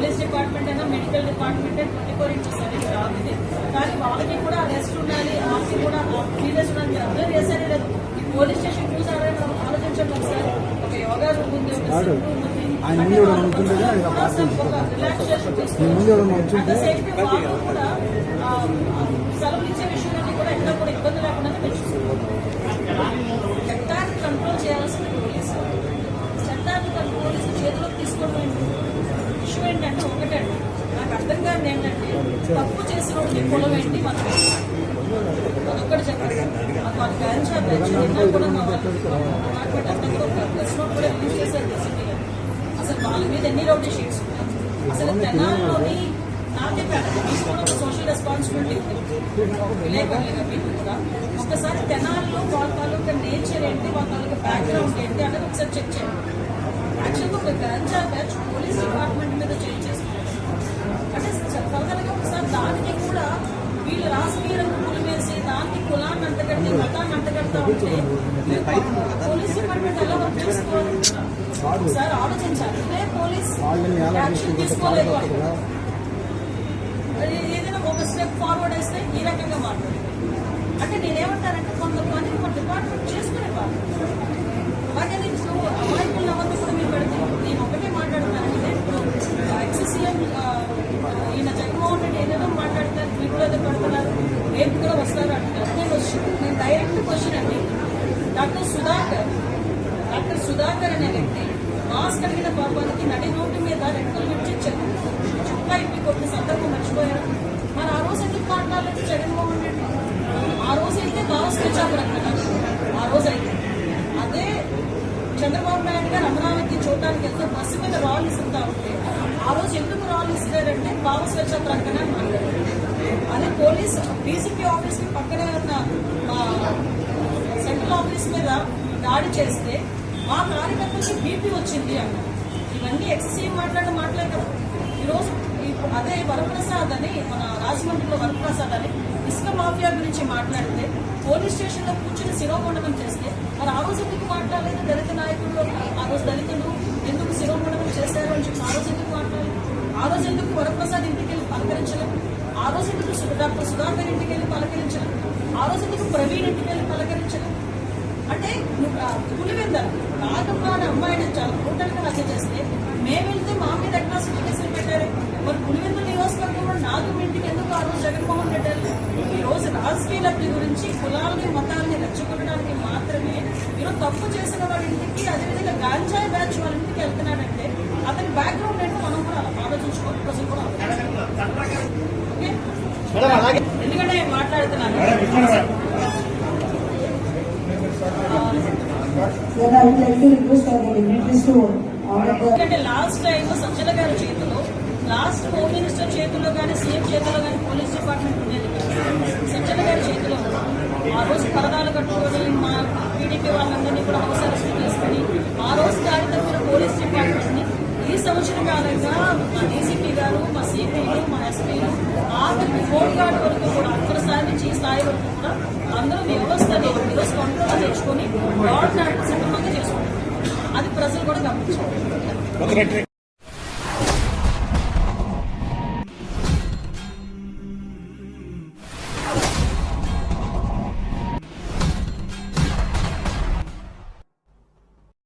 Department twenty four inches అనేది రాలేదు కానీ వాళ్ళకి కూడా రెస్ట్ ఉండాలి వాళ్ళకి కూడా సీరియస్ ఉండాలి మీరు అర్థం చేశారే లేదు ఈ పోలీస్ స్టేషన్ చూసారే? మనం ఆలోచించండి ఒకసారి. ఒక యోగా రూమ్ ఉంది ఒక రూమ్ ఉంది. ఆయన అంటే ముందు ఎవరైనా వాళ్ళు ఉంటుంటే కూడా ఇంకా కాసేపు ఒక రిలాక్సేషన్ మీ ముందు ఎవరైనా తీసుకోవచ్చు. ఉంటుంటే At the same time వాళ్ళు కూడా ఆ, ఆ, సెలవులు ఇచ్చే విషయంలో కూడా ఎక్కడ కూడా ఇబ్బంది లేకుండా చట్టాన్ని కంట్రోల్ చేయాల్సిన పోలీసు చట్టాన్ని కంట్రోల్ పోలీసు చేతిలోకి తీసుకోవడం ఇష్యూ ఏంటంటే ఒకటండి నాకు అర్థం కాదు ఏంటంటే తప్పు చేసిన వాడికి కులం ఏంటి మనకు అదొక్కటి చెప్పండి మాకు అది గాంచా బ్యాచ్ నిన్న కూడా అంతా కూడా యూజ్ చేశారు అసలు వాళ్ళ మీద ఎన్ని రౌడీ షీట్స్ అసలు తెనాల్లోని నాకే కాదు సోషల్ రెస్పాన్సిబిలిటీ ఉంది. మీకు కూడా. ఒకసారి తెనాల్లో వాళ్ళ తాలూకా నేచర్ ఏంటి వాళ్ళ తాలూకా బ్యాక్గ్రౌండ్ ఏంటి అనేది ఒకసారి చెక్ చేయండి. యాక్చువల్గా ఒక గంజా బ్యాచ్ పోలీస్ డిపార్ట్మెంట్ మీద చేయాలి చేసుకుంటారు అంటే ఫర్దర్గా ఒకసారి దానికి కూడా వీళ్ళు రాజకీయ రంగు పులిమేసి దానికి కులాన్ని మతాన్ని ఉంటే పోలీస్ డిపార్ట్మెంట్ ఎలా వర్క్ చేసుకోవాలి? ఒకసారి ఆలోచించాలి. ఇదే పోలీస్ యాక్షన్ తీసుకోలేదు ఏదైనా ఒక స్టెప్ ఫార్వర్డ్ వేస్తే ఈ రకంగా మాట్లాడు. అంటే నేనేమంటానంటే కొంతమంది మన డిపార్ట్మెంట్ చేసుకునే రేపు కూడా వస్తారు? అంటారు నేను వచ్చి- నేను డైరెక్ట్ క్వశ్చన్ అండి. డాక్టర్ సుధాకర్ డాక్టర్ సుధాకర్ అనే వ్యక్తి మాస్క్ అడిగిన పాపానికి నడి రోడ్డు మీద రెక్కలు విడిచి చెప్పు చుక్క ఇంటి కొట్టిన సందర్భం మర్చిపోయారు మరి ఆ రోజు ఎందుకు మాట్లాడలేదు జగన్మోహన్ రెడ్డి ఆ రోజు అయితే మాస్క్ వచ్చాము కదా ఆ రోజు అయితే. అదే చంద్రబాబు నాయుడు గారు అమరావతి చూడటానికి వెళ్తే బస్సు మీద రాళ్ళు ఇస్తుంటా ఉంటే ఆ రోజు ఎందుకు రాళ్ళు ఇస్తారంటే భావ స్వేచ్ఛ ప్రకటన అని మాట్లాడారు. పోలీస్ డీసీపీ ఆఫీస్కి పక్కనే ఉన్న సెంట్రల్ ఆఫీస్ మీద దాడి చేస్తే మా కార్యకర్తలకి బీపీ వచ్చింది అన్నారు ఇవన్నీ ఎక్సెసివ్ మాట్లాడిన మాట్లాడడం ఈరోజు ఈ- అదే వరప్రసాద్ అని మన రాజమండ్రిలో వరప్రసాద్ అని ఇసుక మాఫియా గురించి మాట్లాడితే పోలీస్ స్టేషన్లో కూర్చుని శిరోమండనం చేస్తే మరి ఆ రోజు ఎందుకు మాట్లాడలేదు దళిత నాయకులు? ఆ రోజు దళితులు ఎందుకు శిరోమండనం చేశారు అని చెప్పి ఆ రోజు ఎందుకు మాట్లాడలేదు? ఆ రోజు ఎందుకు వరప్రసాద్ ఇంటికి వెళ్ళి పలకరించలేదు? రోజు ఎందుకు సు- డాక్టర్ సుధాకర్ ఇంటికి వెళ్ళి పలకరించలేదు ఆ రోజు ఎందుకు ప్రవీణ్ ఇంటికి వెళ్ళి పలకరించలేదు అంటే నువ్వు ఆ నాగమ్మ అమ్మాయిని చాలా టోటల్గా హత్య చేస్తే మేము వెళ్తే మా మీద అట్రాసిటీ కేసులు పెట్టారు? మరి పులివెందుల నియోజకవర్గంలో నాగమ్మ ఇంటికి ఎందుకు ఆ రోజు జగన్మోహన్ రెడ్డి వెళ్ళారు? ఈ రోజు రాజకీయ లబ్ధి గురించి కులాలని మతాలని రెచ్చగొట్టడానికి మాత్రమే ఈరోజు తప్పు చేసిన వాళ్ళ ఇంటికి అదేవిధంగా గాంజాయి బ్యాచ్ వాళ్ళ ఇంటికి వెళ్తున్నాడంటే అతని బ్యాక్గ్రౌండ్ ఏంటో మనం కూడా ఆలోచించుకోవాలి ప్రజలు కూడా ఎందుకంటే నేను మాట్లాడుతున్నాను. ఎందుకంటే లాస్ట్ టైం సజ్జల గారి చేతిలో లాస్ట్ హోమ్ మినిస్టర్ చేతిలో కానీ సీఎం చేతిలో కానీ పోలీస్ డిపార్ట్మెంట్ ఉండేది. సజ్జల గారి చేతిలో. ఆ రోజు పరదాలు కట్టుకొని మా టీడీపీ వాళ్ళందరినీ కూడా హౌస్ అరెస్ట్ చేసుకుని ఆ రోజు దాడి తప్పిన పోలీస్ డిపార్ట్మెంట్ని ఈ సంవత్సర కాలంగా మా డీసీపీ గారు మా సిపిలు మా ఎస్పీలు ఆఖరికి హోమ్ గార్డ్ వరకు కూడా అక్కడ స్థాయి నుంచి ఈ స్థాయి వరకు కూడా అందరూ వ్యవస్థని ఈరోజు కంట్రోల్ తెచ్చుకొని గవర్నమెంట్ సక్రమంగా చేసుకుంటారు. అది ప్రజలు కూడా గమనించారు